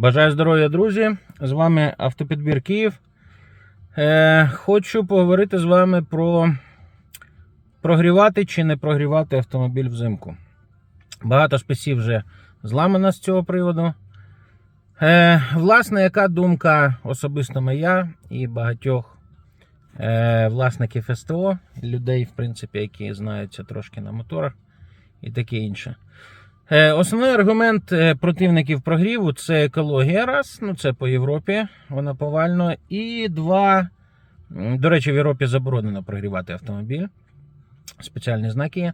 Бажаю здоров'я, друзі! З вами Автопідбір Київ. Е, хочу поговорити з вами про прогрівати чи не прогрівати автомобіль взимку. Багато списів вже зламано з цього приводу. Е, власне, яка думка особисто моя і багатьох е, власників СТО, людей, в принципі, які знаються трошки на моторах і таке інше. Е, Основний аргумент е, противників прогріву це екологія. Раз, ну це по Європі, вона повально. І два, до речі, в Європі заборонено прогрівати автомобіль. Спеціальні знаки.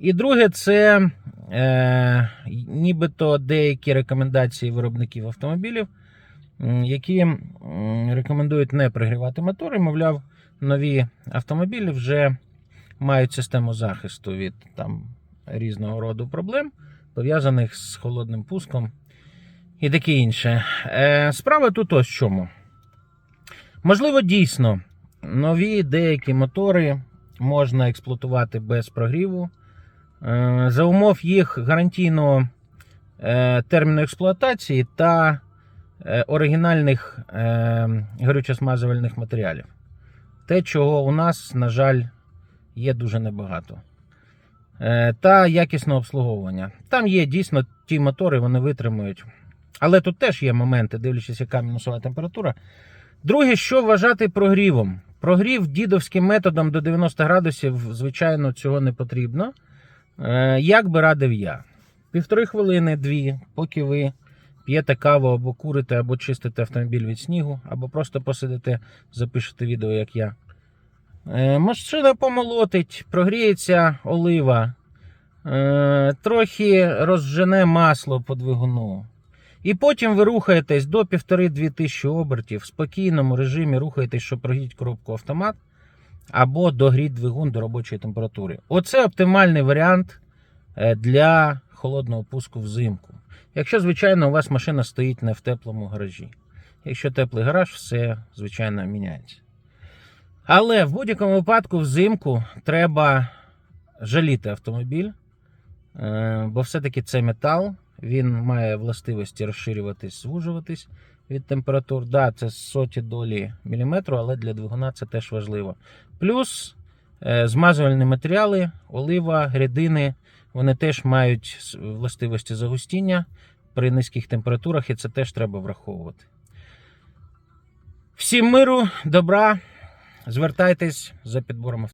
І друге, це е, нібито деякі рекомендації виробників автомобілів, які рекомендують не прогрівати мотори. Мовляв, нові автомобілі вже мають систему захисту від там, різного роду проблем пов'язаних з холодним пуском і таке інше. Е, справа тут ось в чому. Можливо, дійсно, нові деякі мотори можна експлуатувати без прогріву. Е, за умов їх гарантійного е, терміну експлуатації та оригінальних горючо-смазувальних матеріалів. Те, чого у нас, на жаль, є дуже небагато. Е, та якісне обслуговування. Там є дійсно ті мотори, вони витримують. Але тут теж є моменти, дивлячись, яка мінусова температура. Друге, що вважати прогрівом? Прогрів дідовським методом до 90 градусів, звичайно, цього не потрібно. Е, Як би радив я? Півтори хвилини, дві, поки ви п'єте каву або курите, або чистите автомобіль від снігу, або просто посидите, запишете відео, як я. Е, Машина помолотить, прогріється олива, е, трохи розжене масло по двигуну. І потім ви рухаєтесь до 1,5-2 тисячі обертів в спокійному режимі рухаєтесь, щоб прогріти коробку автомат або догріти двигун до робочої температури. Оце оптимальний варіант е, для холодного пуску взимку. Якщо, звичайно, у вас машина стоїть не в теплому гаражі. Якщо теплий гараж, все, звичайно, міняється. Але в будь-якому випадку взимку треба жаліти автомобіль, е, бо все-таки це метал, він має властивості розширюватись, звужуватись від температур. Да, це соті долі міліметру, але для двигуна це теж важливо. Плюс е, змазувальні матеріали, олива, грядини, вони теж мають властивості загустіння при низьких температурах, і це теж треба враховувати. Всім миру, добра. Звертайтесь за підбором